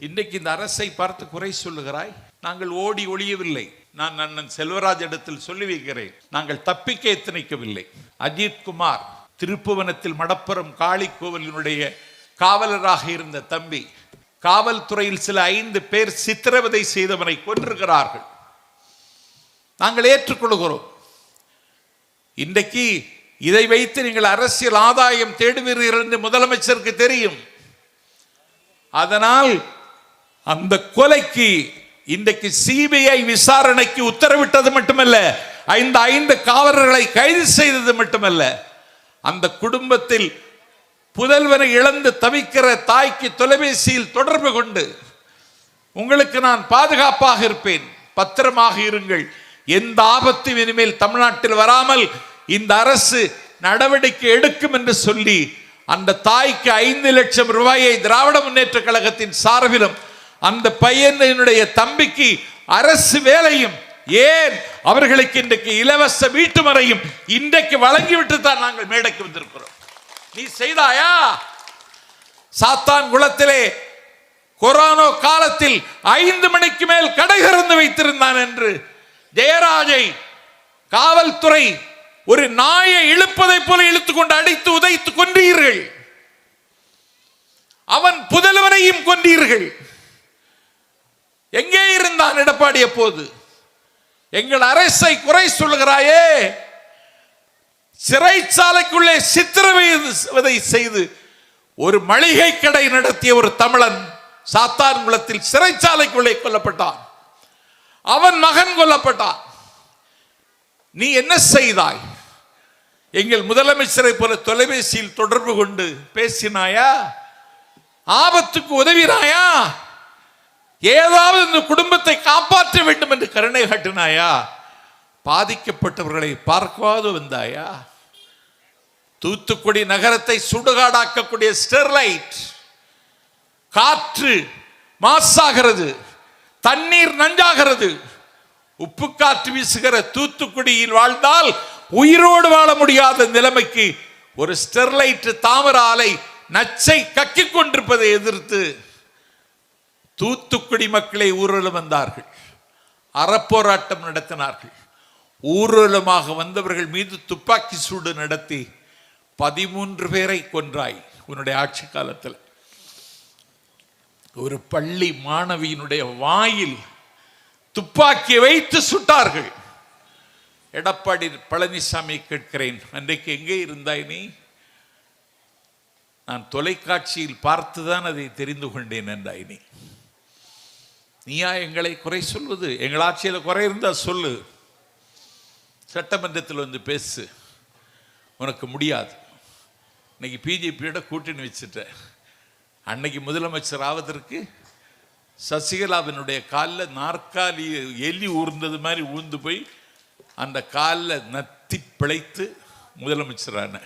இன்றைக்கு இந்த அரசை பார்த்து குறை சொல்லுகிறாய்? நாங்கள் ஓடி ஒளியவில்லை. நான் அண்ணன் செல்வராஜ் இடத்தில் சொல்லி வைக்கிறேன். நாங்கள் தப்பிக்க எத்தனைக்கவில்லை. அஜித் குமார் திருப்புவனத்தில் மடப்புறம் காளி கோவிலினுடைய காவலராக இருந்த தம்பி காவல்துறையில் சில ஐந்து பேர் சித்திரவதை செய்தவனை கொன்றிருக்கிறார்கள் நாங்கள் ஏற்றுக்கொள்கிறோம். இன்றைக்கு இதை வைத்து நீங்கள் அரசியல் ஆதாயம் தேடுவீர்கள் என்று முதலமைச்சருக்கு தெரியும். அதனால் அந்த கொலைக்கு இன்றைக்கு சிபிஐ விசாரணைக்கு உத்தரவிட்டது மட்டுமல்ல ஐந்து ஐந்து காவலர்களை கைது செய்தது மட்டுமல்ல அந்த குடும்பத்தில் புதல்வனை இழந்து தவிக்கிற தாய்க்கு தொலைபேசியில் தொடர்பு கொண்டு உங்களுக்கு நான் பாதுகாப்பாக இருப்பேன் பத்திரமாக இருங்கள் எந்த ஆபத்தும் இனிமேல் தமிழ்நாட்டில் வராமல் இந்த அரசு நடவடிக்கை எடுக்கும் என்று சொல்லி அந்த தாய்க்கு ஐந்து லட்சம் ரூபாயை திராவிட முன்னேற்ற கழகத்தின் சார்பிலும் அந்த பையனுடைய தம்பிக்கு அரசு வேலையும் ஏன் அவர்களுக்கு இன்றைக்கு இலவச வீட்டு முறையும் இன்றைக்கு வழங்கிவிட்டு தான் நாங்கள் மேடைக்கு வந்திருக்கிறோம். நீ செய்தாயா? சாத்தான் குளத்திலே கொரோனா காலத்தில் ஐந்து மணிக்கு மேல் கடை திறந்து வைத்திருந்தான் என்று ஜெயராஜை காவல்துறை ஒரு நாயை இழுப்பதை போல இழுத்துக் கொண்டு அடித்து உதைத்து கொன்றீர்கள். அவன் புதல்வனையும் கொன்றீர்கள். எங்கே எடப்பாடி எங்கள் அரசை குறை சொல்லுகிறாயே. சிறைச்சாலைக்குள்ளே சித்திரவதை செய்து ஒரு மளிகை கடை நடத்திய ஒரு தமிழன் சாத்தான்குளத்தில் சிறைச்சாலைக்குள்ளே கொல்லப்பட்டான். அவன் மகன் கொல்லப்பட்டான். நீ என்ன செய்தாய்? எங்கள் முதலமைச்சரை போல தொலைபேசியில் தொடர்பு கொண்டு பேசினாயா? ஆபத்துக்கு உதவினாயா? ஏதாவது இந்த குடும்பத்தை காப்பாற்ற வேண்டும் என்று கருணை காட்டினாயா? பாதிக்கப்பட்டவர்களை பார்க்காது வந்தாயா? தூத்துக்குடி நகரத்தை சுடுகாடாக்கக்கூடிய ஸ்டெர்லைட் காற்று மாசாகிறது தண்ணீர் நஞ்சாகிறது உப்பு காற்று வீசுகிற தூத்துக்குடியில் வாழ்ந்தால் உயிரோடு வாழ முடியாத நிலைமைக்கு ஒரு ஸ்டெர்லைட் தாமர ஆலை நச்சை கக்கிக் கொண்டிருப்பதை எதிர்த்து தூத்துக்குடி மக்களை ஊர்வலம் வந்தார்கள். அறப்போராட்டம் நடத்தினார்கள். ஊர்வலமாக வந்தவர்கள் மீது துப்பாக்கி சூடு நடத்தி பதிமூன்று பேரை கொன்றாய் உன்னுடைய ஆட்சி காலத்தில். ஒரு பள்ளி மாணவியினுடைய வாயில் துப்பாக்கி வைத்து சுட்டார்கள். எடப்பாடி பழனிசாமி கேட்கிறேன் அன்றைக்கு எங்கே இருந்தாய் நீ? நான் தொலைக்காட்சியில் பார்த்துதான் அதை தெரிந்து கொண்டேன் என்றாய் நீ. நீயா எங்களை குறை சொல்வது? எங்கள் ஆட்சியில் குறை இருந்தா சொல்லு. சட்டமன்றத்தில் வந்து பேசு. உனக்கு முடியாது. இன்னைக்கு பிஜேபியோட கூட்டணி வச்சுட்டேன் அன்னைக்கு முதலமைச்சர் ஆவதற்கு சசிகலாவினுடைய காலில் நாற்காலி எலி ஊர்ந்தது மாதிரி ஊர்ந்து போய் அந்த காலில் நத்தி பிழைத்து முதலமைச்சரான.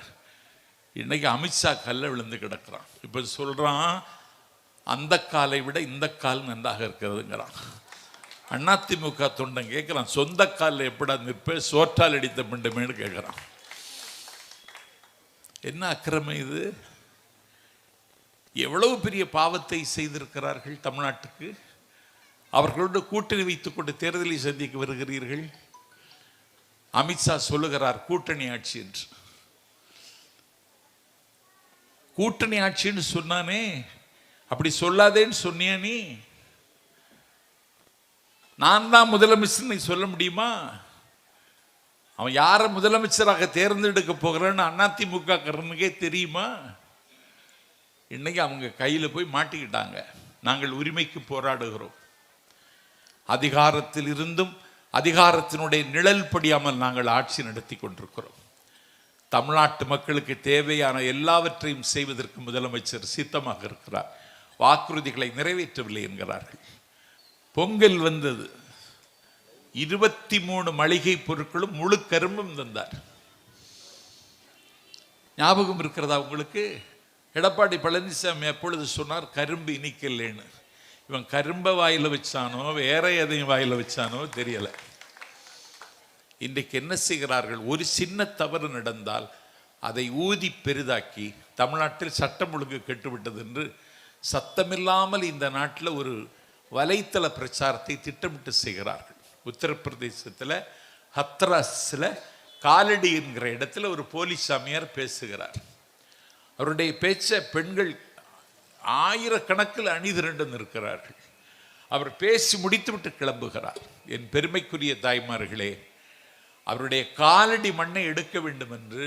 இன்னைக்கு அமித்ஷா கல்ல விழுந்து கிடக்குறான். இப்போ சொல்கிறான் அந்த காலை விட இந்த கால் நன்றாக இருக்கிறதுங்கிறான். அதிமுக தொண்டன் கேட்குறான் சொந்த காலில் எப்படா நிற்பேன் சோற்றால் அடித்த பிண்டமேனு கேட்குறான். என்ன அக்கிரமம் இது? எவ்வளவு பெரிய பாவத்தை செய்திருக்கிறார்கள் தமிழ்நாட்டுக்கு? அவர்களோடு கூட்டணி வைத்துக்கொண்டு தேர்தலை சந்திக்க வருகிறீர்கள். அமித்ஷா சொல்லுகிறார் கூட்டணி ஆட்சி என்று. கூட்டணி ஆட்சின்னு சொன்னானே அப்படி சொல்லாதேன்னு சொன்னிய நீ. நான் தான் முதலமைச்சர் நீ சொல்ல முடியுமா? அவன் யாரை முதலமைச்சராக தேர்ந்தெடுக்க போகிறான்னு அதிமுக காரனுக்கே தெரியுமா? இன்னைக்கு அவங்க கையில் போய் மாட்டிக்கிட்டாங்க. நாங்கள் உரிமைக்கு போராடுகிறோம். அதிகாரத்தில் இருந்தும் அதிகாரத்தினுடைய நிழல் படியாமல் நாங்கள் ஆட்சி நடத்தி கொண்டிருக்கிறோம். தமிழ்நாட்டு மக்களுக்கு தேவையான எல்லாவற்றையும் செய்வதற்கு முதலமைச்சர் சித்தமாக இருக்கிறார். வாக்குறுதிகளை நிறைவேற்றவில்லை என்கிறார்கள். பொங்கல் வந்தது. இருபத்தி மூணு மளிகை பொருட்களும் முழு கரும்பும் தந்தார். ஞாபகம் இருக்கிறதா உங்களுக்கு? எடப்பாடி பழனிசாமி எப்பொழுது சொன்னார் கரும்பு இனிக்கல்லேன்னு. இவன் கரும்பை வாயில வச்சானோ வேற எதையும் வாயில வச்சானோ தெரியலை. இன்றைக்கு என்ன செய்கிறார்கள்? ஒரு சின்ன தவறு நடந்தால் அதை ஊதி பெரிதாக்கி தமிழ்நாட்டில் சட்டம் ஒழுங்கு கெட்டுவிட்டது என்று சத்தமில்லாமல் இந்த நாட்டில் ஒரு வலைத்தள பிரச்சாரத்தை திட்டமிட்டு செய்கிறார்கள். உத்தரப்பிரதேசத்தில் ஹத்ராஸில் காலடி என்கிற இடத்துல ஒரு போலீஸ் சாமியார் பேசுகிறார். அவருடைய பேச்சை பெண்கள் ஆயிரக்கணக்கில் அணிதிரண்டு நிற்கிறார்கள். அவர் பேசி முடித்துவிட்டு கிளம்புகிறார். என் பெருமைக்குரிய தாய்மார்களே அவருடைய காலடி மண்ணை எடுக்க வேண்டும் என்று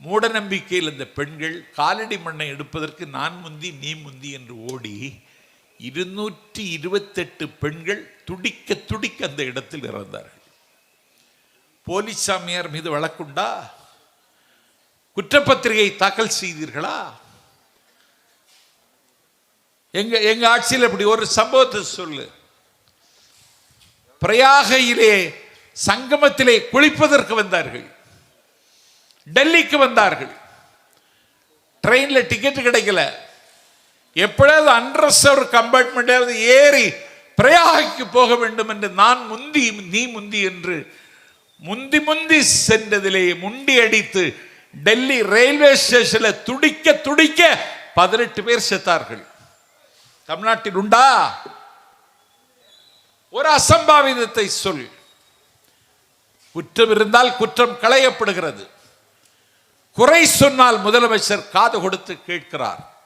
மூட நம்பிக்கையில் இந்த பெண்கள் காலடி மண்ணை எடுப்பதற்கு நான் முந்தி நீ முந்தி என்று ஓடி இருநூற்றி இருபத்தெட்டு பெண்கள் துடிக்க துடிக்க அந்த இடத்தில் இறந்தார்கள். போலீஸ் சாமியார் மீது வழக்குண்டா? குற்றப்பத்திரிகை தாக்கல் செய்தீர்களா? எங்க எங்க ஆட்சியில் இப்படி ஒரு சம்பவத்தை சொல்லு. பிரயாகையிலே சங்கமத்திலே குளிப்பதற்கு வந்தார்கள். டெல்லிக்கு வந்தார்கள். ட்ரெயினில் டிக்கெட் கிடைக்கல. எப்பொழுது அன்ரசர் கம்பார்ட்மெண்டாவது ஏறி பிரயாகைக்கு போக வேண்டும் என்று நான் முந்தி நீ முந்தி என்று முந்தி முந்தி சென்றதிலே முண்டி அடித்து டெல்லி ரயில்வே ஸ்டேஷன்ல துடிக்க துடிக்க பதினெட்டு பேர் செத்தார்கள். தமிழ்நாட்டில் உண்டா? ஒரு அசம்பாவிதத்தை சொல். குற்றம் இருந்தால் குற்றம் களையப்படுகிறது. குறை சொன்னால் முதலமைச்சர் காது கொடுத்து கேட்கிறார்.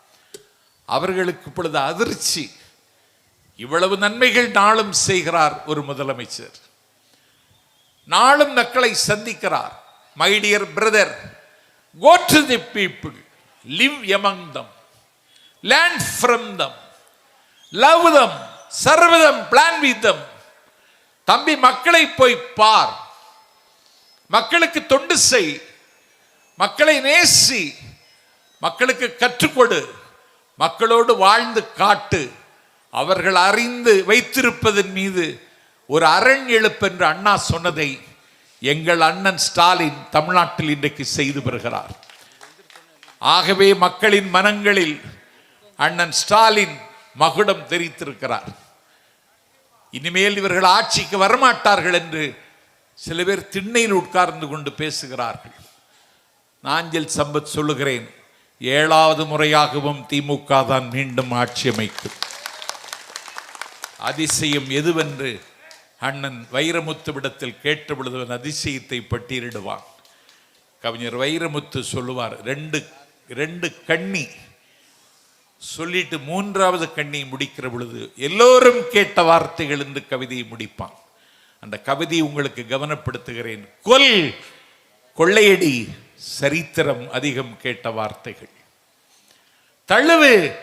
அவர்களுக்கு இப்பொழுது அதிர்ச்சி. இவ்வளவு நன்மைகள் நாளும் செய்கிறார் ஒரு முதலமைச்சர். நாளும் மக்களை சந்திக்கிறார். My dear brother go to the people live among them learn from them love them serve them plan with them தம்பி மக்களை போய் பார். மக்களுக்கு தொண்டு செய். மக்களை நேசி மக்களுக்கு கற்றுக்கொடு மக்களோடு வாழ்ந்து காட்டு. அவர்கள் அறிந்து வைத்திருப்பதன் மீது ஒரு அரண் எழுப்பென்று அண்ணா சொன்னதை எங்கள் அண்ணன் ஸ்டாலின் தமிழ்நாட்டில் இன்றைக்கு செய்து வருகிறார். ஆகவே மக்களின் மனங்களில் அண்ணன் ஸ்டாலின் மகுடம் தெரித்திருக்கிறார். இனிமேல் இவர்கள் ஆட்சிக்கு வரமாட்டார்கள் என்று சில பேர் திண்ணையில் உட்கார்ந்து கொண்டு பேசுகிறார்கள். நாஞ்சில் சம்பத் சொல்லுகிறேன் ஏழாவது முறையாகவும் திமுக தான் மீண்டும் ஆட்சி அமைக்கும் அதிசயம் எதுவென்று அண்ணன் வைரமுத்துவிடத்தில் கேட்ட பொழுது அதிசயத்தை பட்டியலிடுவான். கவிஞர் வைரமுத்து சொல்லுவார் ரெண்டு ரெண்டு கண்ணி. சொல்லிட்டு மூன்றாவது கண்ணி முடிக்கிற பொழுது எல்லோரும் கேட்ட வார்த்தைகள் என்று கவிதையை முடிப்பான். அந்த கவிதை உங்களுக்கு கவனப்படுத்துகிறேன். கொல் கொள்ளையடி சரித்திரம் அதிகம் கேட்ட வார்த்தைகள். தழுவு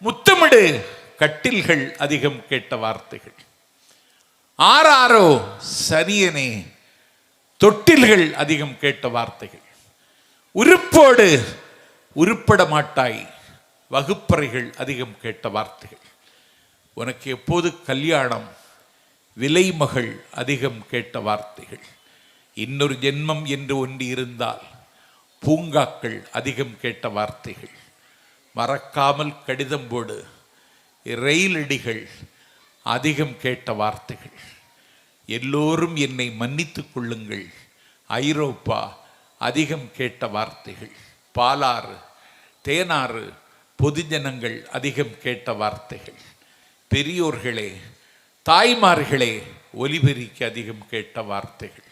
முத்தமிடு கட்டில்கள் அதிகம் கேட்ட வார்த்தைகள். ஆறாரோ சரியனே தொட்டில்கள் அதிகம் கேட்ட வார்த்தைகள். உருப்போடு உருப்பட மாட்டாய் வகுப்பறைகள் அதிகம் கேட்ட வார்த்தைகள். உனக்கு எப்போது கல்யாணம் விலைமகள் அதிகம் கேட்ட வார்த்தைகள். இன்னொரு ஜென்மம் என்று ஒன்று இருந்தால் பூங்காக்கள் அதிகம் கேட்ட வார்த்தைகள். மறக்காமல் கடிதம் போடு. ரயிலடிகள் அதிகம் கேட்ட வார்த்தைகள். எல்லோரும் என்னை மன்னித்து கொள்ளுங்கள். ஐரோப்பா அதிகம் கேட்ட வார்த்தைகள். பாலாறு தேனாறு பொதுஜனங்கள் அதிகம் கேட்ட வார்த்தைகள். பெரியோர்களே தாய்மார்களே ஒலிபெருக்கி அதிகம் கேட்ட வார்த்தைகள்.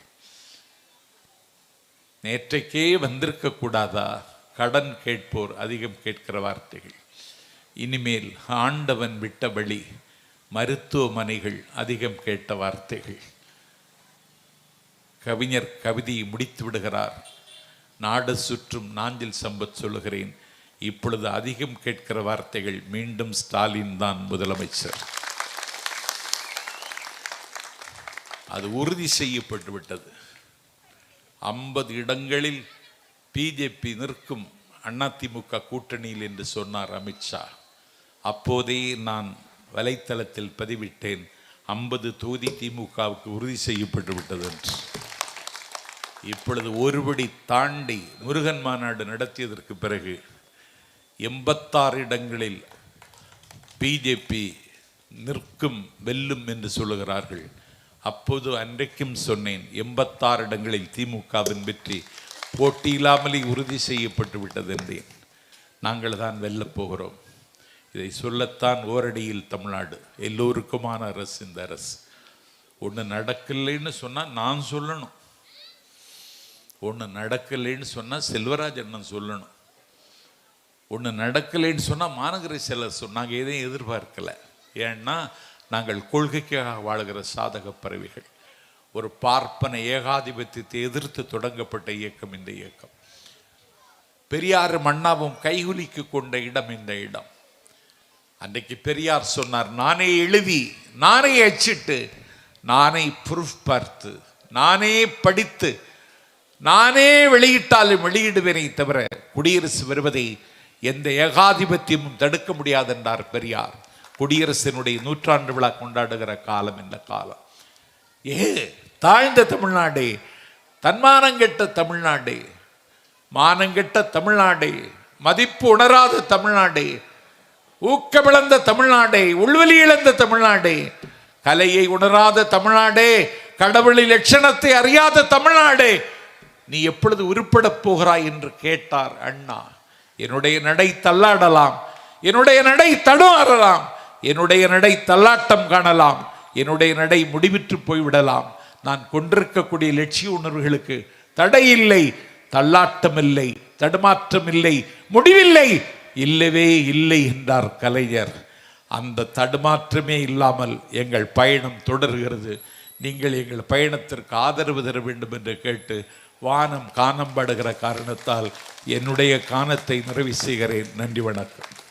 நேற்றைக்கே வந்திருக்க கூடாதா கடன் கேட்போர் அதிகம் கேட்கிற வார்த்தைகள். இனிமேல் ஆண்டவன் விட்ட வழி மருத்துவமனைகள் அதிகம் கேட்ட வார்த்தைகள். கவிஞர் கவிதையை முடித்து விடுகிறார். நாடு சுற்றும் நாஞ்சில் சம்பத் சொல்லுகிறேன். இப்பொழுது அதிகம் கேட்கிற வார்த்தைகள் மீண்டும் ஸ்டாலின் தான் முதலமைச்சர். அது உறுதி செய்யப்பட்டு விட்டது ஐம்பது இடங்களில் பிஜேபி நிற்கும் அதிமுக கூட்டணியில் என்று சொன்னார் அமித்ஷா அப்போதே நான் வலைத்தளத்தில் பதிவிட்டேன். ஐம்பது தொகுதி திமுகவுக்கு உறுதி செய்யப்பட்டு விட்டது என்று. இப்பொழுது ஒருபடி தாண்டி முருகன் மாநாடு நடத்தியதற்கு பிறகு எண்பத்தாறு இடங்களில் பிஜேபி நிற்கும் வெல்லும் என்று சொல்லுகிறார்கள். அப்போது அன்றைக்கும் சொன்னேன் எண்பத்தாறு இடங்களில் திமுகவின் வெற்றி போட்டியில்லாமலே உறுதி செய்யப்பட்டு விட்டது என்றேன். நாங்கள் தான் வெல்லப் போகிறோம். இதை சொல்லத்தான் ஓரடியில் தமிழ்நாடு எல்லோருக்குமான அரசு இந்த அரசு. ஒன்று நடக்கலைன்னு சொன்னால் நான் சொல்லணும். ஒன்று நடக்கலைன்னு சொன்னால் செல்வராஜ் அண்ணன் சொல்லணும். ஒன்று நடக்கலைன்னு சொன்னால் மாநகர செலர் சொன்னாங்க எதையும் எதிர்பார்க்கலை. ஏன்னா நாங்கள் கொள்கைக்காக வாழுகிற சாதக பறவைகள். ஒரு பார்ப்பன ஏகாதிபத்தியத்தை எதிர்த்து தொடங்கப்பட்ட இயக்கம் இந்த இயக்கம். பெரியார் மன்னாவும் கைகுலிக்கு கொண்ட இடம் இந்த இடம். அன்றைக்கு பெரியார் சொன்னார் நானே எழுதி நானே அச்சிட்டு நானே ப்ரூஃப் பார்த்து நானே படித்து நானே வெளியிட்டாலும் வெளியிடுவேனே தவிர குடியரசு வருவதை எந்த ஏகாதிபத்தியமும் தடுக்க முடியாது என்றார் பெரியார். குடியரசினுடைய நூற்றாண்டு விழா கொண்டாடுகிற காலம் இந்த காலம். ஏ தாழ்ந்த தமிழ்நாடே தன்மானங்கெட்ட தமிழ்நாடே மானங்கெட்ட தமிழ்நாடே மதிப்பு உணராத தமிழ்நாடே ஊக்கமிழந்த தமிழ்நாடே உள்வெளி இழந்த தமிழ்நாடே கலையை உணராத தமிழ்நாடே கடவுளின் லட்சணத்தை அறியாத தமிழ்நாடே நீ எப்பொழுது உருப்படப் போகிறாய் என்று கேட்டார் அண்ணா. என்னுடைய நடை தள்ளாடலாம் என்னுடைய நடை தடுமாறலாம் என்னுடைய நடை தள்ளாட்டம் காணலாம். என்னுடைய நடை முடிவிற்று போய்விடலாம். நான் கொண்டிருக்கக்கூடிய லட்சிய உணர்வுகளுக்கு தடை இல்லை தள்ளாட்டம் இல்லை தடுமாற்றம் இல்லை முடிவில்லை. இல்லவே இல்லை என்றார் கலைஞர். அந்த தடுமாற்றமே இல்லாமல் எங்கள் பயணம் தொடர்கிறது. நீங்கள் எங்கள் பயணத்திற்கு ஆதரவு தர வேண்டும் என்று கேட்டு வானம் காணம்படுகிற காரணத்தால் என்னுடைய காணத்தை நிறைவு செய்கிறேன். நன்றி வணக்கம்.